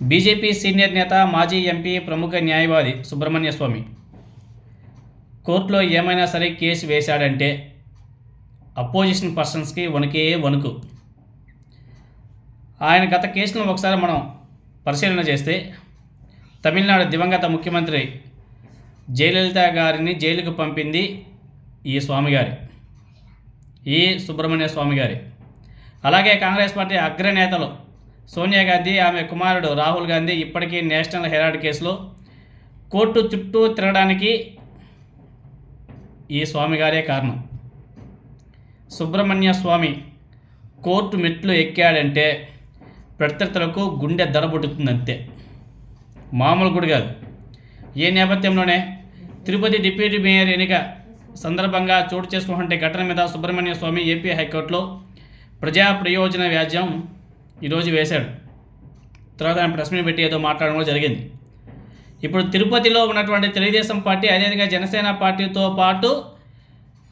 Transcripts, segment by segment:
BJP senior నేత మాజీ MP ప్రముఖ న్యాయవాది సుబ్రహ్మణ్య స్వామి. కోర్టులో ఏమైనా సరే కేసు వేశాడంటే అపోజిషన్ పర్సన్స్కి వణుకే వణుకు. ఆయన గత కేసులను ఒకసారి మనం పరిశీలన చేస్తే తమిళనాడు దివంగత ముఖ్యమంత్రి జయలలిత గారిని జైలుకు పంపింది ఈ స్వామి గారి ఈ సుబ్రహ్మణ్య స్వామి గారి అలాగే కాంగ్రెస్ పార్టీ అగ్రనేతలు సోనియా గాంధీ ఆమె కుమారుడు రాహుల్ గాంధీ ఇప్పటికీ నేషనల్ హెరాల్డ్ కేసులో కోర్టు చుట్టూ తిరగడానికి ఈ స్వామి గారే కారణం. సుబ్రహ్మణ్య స్వామి కోర్టు మెట్లు ఎక్కాడంటే ప్రత్యర్థులకు గుండె దడబుడుతుందంతే మామూలు గుడి కాదు. ఏ నేపథ్యంలోనే తిరుపతి డిప్యూటీ మేయర్ ఎన్నిక సందర్భంగా చోటు చేసుకున్నటువంటి ఘటన మీద సుబ్రహ్మణ్య స్వామి ఏపీ హైకోర్టులో ప్రజా ప్రయోజన వ్యాజ్యం ఈరోజు వేశాడు. తర్వాత ఆయన ప్రెస్ మీట్ పెట్టి ఏదో మాట్లాడడం కూడా జరిగింది. ఇప్పుడు తిరుపతిలో ఉన్నటువంటి తెలుగుదేశం పార్టీ అదేవిధంగా జనసేన పార్టీతో పాటు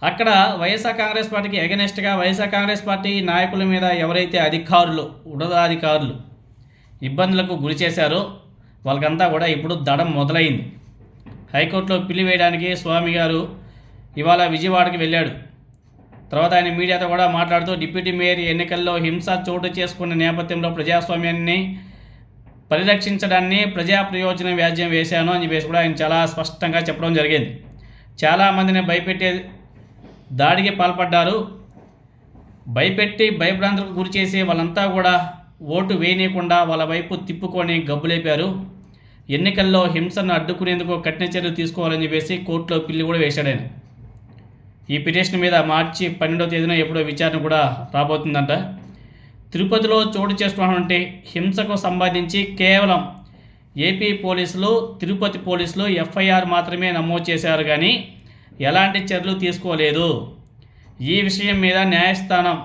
అక్కడ వైఎస్ఆర్ కాంగ్రెస్ పార్టీకి ఎగనెస్ట్గా వైఎస్ఆర్ కాంగ్రెస్ పార్టీ నాయకుల మీద ఎవరైతే అధికారులు ఉన్నతాధికారులు ఇబ్బందులకు గురి చేశారో వాళ్ళకంతా కూడా ఇప్పుడు దడం మొదలైంది. హైకోర్టులో పిల్లి వేయడానికి స్వామి గారు ఇవాళ విజయవాడకి వెళ్ళాడు. తర్వాత ఆయన మీడియాతో కూడా మాట్లాడుతూ డిప్యూటీ మేయర్ ఎన్నికల్లో హింస చోటు చేసుకున్న నేపథ్యంలో ప్రజాస్వామ్యాన్ని పరిరక్షించడాన్ని ప్రజా ప్రయోజనం వ్యాజ్యం వేశాను అని చెప్పేసి కూడా ఆయన చాలా స్పష్టంగా చెప్పడం జరిగింది. చాలామందిని భయపెట్టే దాడికి పాల్పడ్డారు. భయపెట్టి భయభ్రాంతులకు గురి చేసి వాళ్ళంతా కూడా ఓటు వేయనీయకుండా వాళ్ళ వైపు తిప్పుకొని గబ్బులేపారు. ఎన్నికల్లో హింసను అడ్డుకునేందుకు కఠిన చర్యలు తీసుకోవాలని చెప్పేసి కోర్టులో పిల్లి కూడా వేశాడు ఆయన. ఈ పిటిషన్ మీద మార్చి పన్నెండవ తేదీన ఎప్పుడో విచారణ కూడా రాబోతుందంట. తిరుపతిలో చోటు చేసుకున్నటువంటి హింసకు సంబంధించి కేవలం ఏపీ పోలీసులు తిరుపతి పోలీసులు ఎఫ్ఐఆర్ మాత్రమే నమోదు చేశారు కానీ ఎలాంటి చర్యలు తీసుకోలేదు. ఈ విషయం మీద న్యాయస్థానం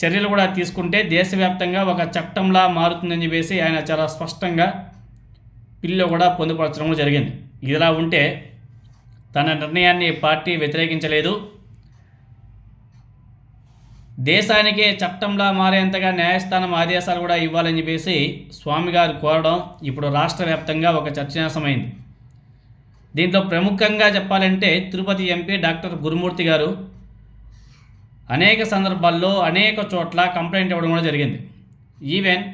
చర్యలు కూడా తీసుకుంటే దేశవ్యాప్తంగా ఒక చట్టంలా మారుతుందని చెప్పేసి ఆయన చాలా స్పష్టంగా పిల్లో కూడా పొందుపరచడం జరిగింది. ఇదిలా ఉంటే తన నిర్ణయాన్ని పార్టీ వ్యతిరేకించలేదు. దేశానికే చట్టంలా మారేంతగా న్యాయస్థానం ఆదేశాలు కూడా ఇవ్వాలని చెప్పేసి స్వామి గారు కోరడం ఇప్పుడు రాష్ట్ర వ్యాప్తంగా ఒక చర్చనీయాంశమైంది. దీంట్లో ప్రముఖంగా చెప్పాలంటే తిరుపతి ఎంపీ డాక్టర్ గురుమూర్తి గారు అనేక సందర్భాల్లో అనేక చోట్ల కంప్లైంట్ ఇవ్వడం కూడా జరిగింది. ఈవెన్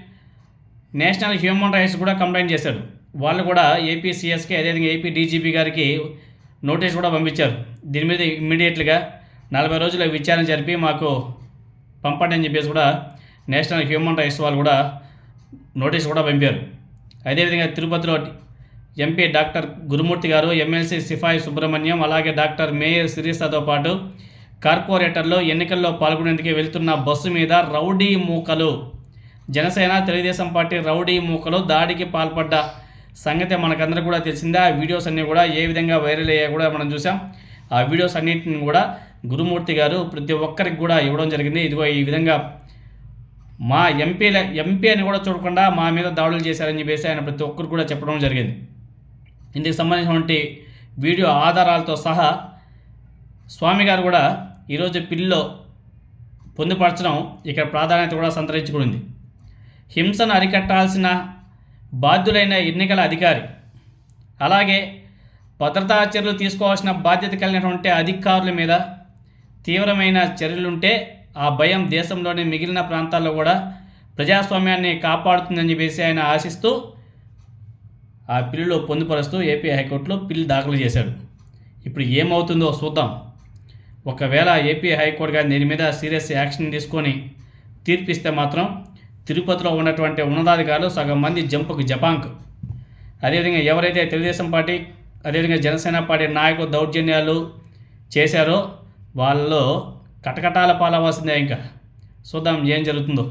నేషనల్ హ్యూమన్ రైట్స్ కూడా కంప్లైంట్ చేశారు. వాళ్ళు కూడా ఏపీ సిఎస్కి అదేవిధంగా ఏపీ డీజీపీ గారికి నోటీస్ కూడా పంపించారు. దీని మీద ఇమ్మీడియట్గా నలభై రోజుల విచారణ జరిపి మాకు పంపండి అని చెప్పేసి కూడా నేషనల్ హ్యూమన్ రైట్స్ వాళ్ళు కూడా నోటీస్ కూడా పంపారు. అదేవిధంగా తిరుపతిలో ఎంపీ డాక్టర్ గురుమూర్తి గారు ఎమ్మెల్సీ సిఫాయి సుబ్రహ్మణ్యం అలాగే డాక్టర్ మేయర్ సిరీసాతో పాటు కార్పొరేటర్లు ఎన్నికల్లో పాల్గొనేందుకు వెళ్తున్న బస్సు మీద రౌడీ మూకలు. జనసేన తెలుగుదేశం పార్టీ రౌడీ మూకలు దాడికి పాల్పడ్డ సంగతి మనకందరూ కూడా తెలిసిందే? ఆ వీడియోస్ అన్నీ కూడా ఏ విధంగా వైరల్ అయ్యాయో కూడా మనం చూసాం ఆ వీడియోస్ అన్నింటిని కూడా గురుమూర్తి గారు ప్రతి ఒక్కరికి కూడా ఇవ్వడం జరిగింది. ఇదిగో ఈ విధంగా మా ఎంపీల ఎంపీ అని కూడా చూడకుండా మా మీద దాడులు చేశారని చెప్పేసి ఆయన ప్రతి ఒక్కరు కూడా చెప్పడం జరిగింది. ఇందుకు సంబంధించినటువంటి వీడియో ఆధారాలతో సహా స్వామి గారు కూడా ఈరోజు పిల్లో పొందుపరచడం ఇక్కడ ప్రాధాన్యత కూడా సంతరించుకుంది. హింసను అరికట్టాల్సిన బాధ్యులైన ఎన్నికల అధికారి. అలాగే భద్రతా చర్యలు తీసుకోవాల్సిన బాధ్యత కలిగినటువంటి అధికారుల మీద తీవ్రమైన చర్యలుంటే ఆ భయం దేశంలోని మిగిలిన ప్రాంతాల్లో కూడా ప్రజాస్వామ్యాన్ని కాపాడుతుందని చెప్పేసి ఆయన ఆశిస్తూ ఆ పిల్లులో పొందుపరుస్తూ ఏపీ హైకోర్టులో పిల్లు దాఖలు చేశాడు. ఇప్పుడు ఏమవుతుందో చూద్దాం. ఒకవేళ ఏపీ హైకోర్టు గారు దీని మీద సీరియస్ యాక్షన్ తీసుకొని తీర్పిస్తే మాత్రం తిరుపతిలో ఉన్నటువంటి ఉన్నతాధికారులు సగం మంది జంపుకు జపాంక్. అదేవిధంగా ఎవరైతే తెలుగుదేశం పార్టీ అదేవిధంగా జనసేన పార్టీ నాయకులు దౌర్జన్యాలు చేశారో వాళ్ళలో కటకటాల పాలవలసిందే ఇంకా. చూద్దాం ఏం జరుగుతుందో.